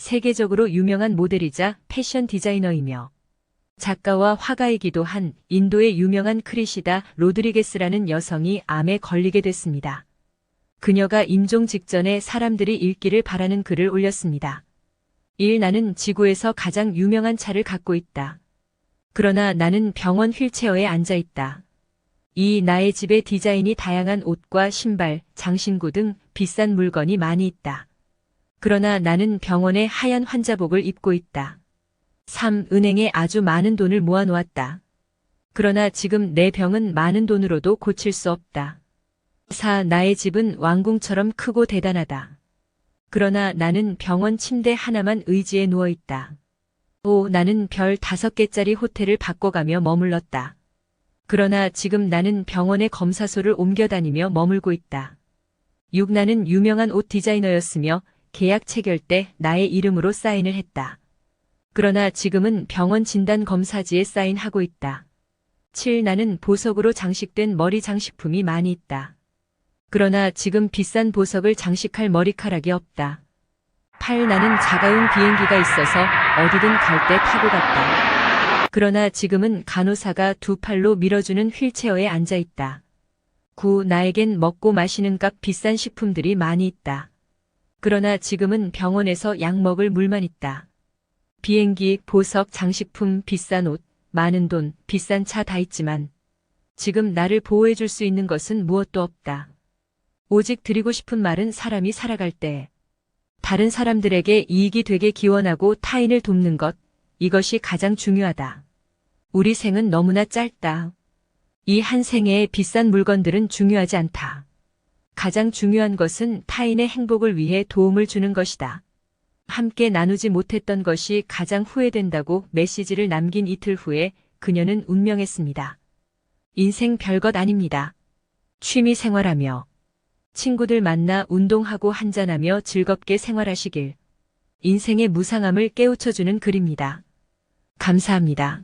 세계적으로 유명한 모델이자 패션 디자이너이며 작가와 화가이기도 한 인도의 유명한 크리시다 로드리게스라는 여성이 암에 걸리게 됐습니다. 그녀가 임종 직전에 사람들이 읽기를 바라는 글을 올렸습니다. 1. 나는 지구에서 가장 유명한 차를 갖고 있다. 그러나 나는 병원 휠체어에 앉아 있다. 2. 나의 집에 디자인이 다양한 옷과 신발, 장신구 등 비싼 물건이 많이 있다. 그러나 나는 병원에 하얀 환자복을 입고 있다. 3. 은행에 아주 많은 돈을 모아놓았다. 그러나 지금 내 병은 많은 돈으로도 고칠 수 없다. 4. 나의 집은 왕궁처럼 크고 대단하다. 그러나 나는 병원 침대 하나만 의지에 누워 있다. 5. 나는 별 5개짜리 호텔을 바꿔가며 머물렀다. 그러나 지금 나는 병원의 검사소를 옮겨 다니며 머물고 있다. 6. 나는 유명한 옷 디자이너였으며 계약 체결 때 나의 이름으로 사인을 했다. 그러나 지금은 병원 진단 검사지에 사인하고 있다. 7. 나는 보석으로 장식된 머리 장식품이 많이 있다. 그러나 지금 비싼 보석을 장식할 머리카락이 없다. 8. 나는 자가용 비행기가 있어서 어디든 갈 때 타고 갔다. 그러나 지금은 간호사가 두 팔로 밀어주는 휠체어에 앉아 있다. 9. 나에겐 먹고 마시는 값 비싼 식품들이 많이 있다. 그러나 지금은 병원에서 약 먹을 물만 있다. 비행기, 보석, 장식품, 비싼 옷, 많은 돈, 비싼 차 다 있지만 지금 나를 보호해 줄 수 있는 것은 무엇도 없다. 오직 드리고 싶은 말은 사람이 살아갈 때 다른 사람들에게 이익이 되게 기원하고 타인을 돕는 것, 이것이 가장 중요하다. 우리 생은 너무나 짧다. 이 한 생애의 비싼 물건들은 중요하지 않다. 가장 중요한 것은 타인의 행복을 위해 도움을 주는 것이다. 함께 나누지 못했던 것이 가장 후회된다고 메시지를 남긴 이틀 후에 그녀는 운명했습니다. 인생 별것 아닙니다. 취미 생활하며 친구들 만나 운동하고 한잔하며 즐겁게 생활하시길. 인생의 무상함을 깨우쳐주는 글입니다. 감사합니다.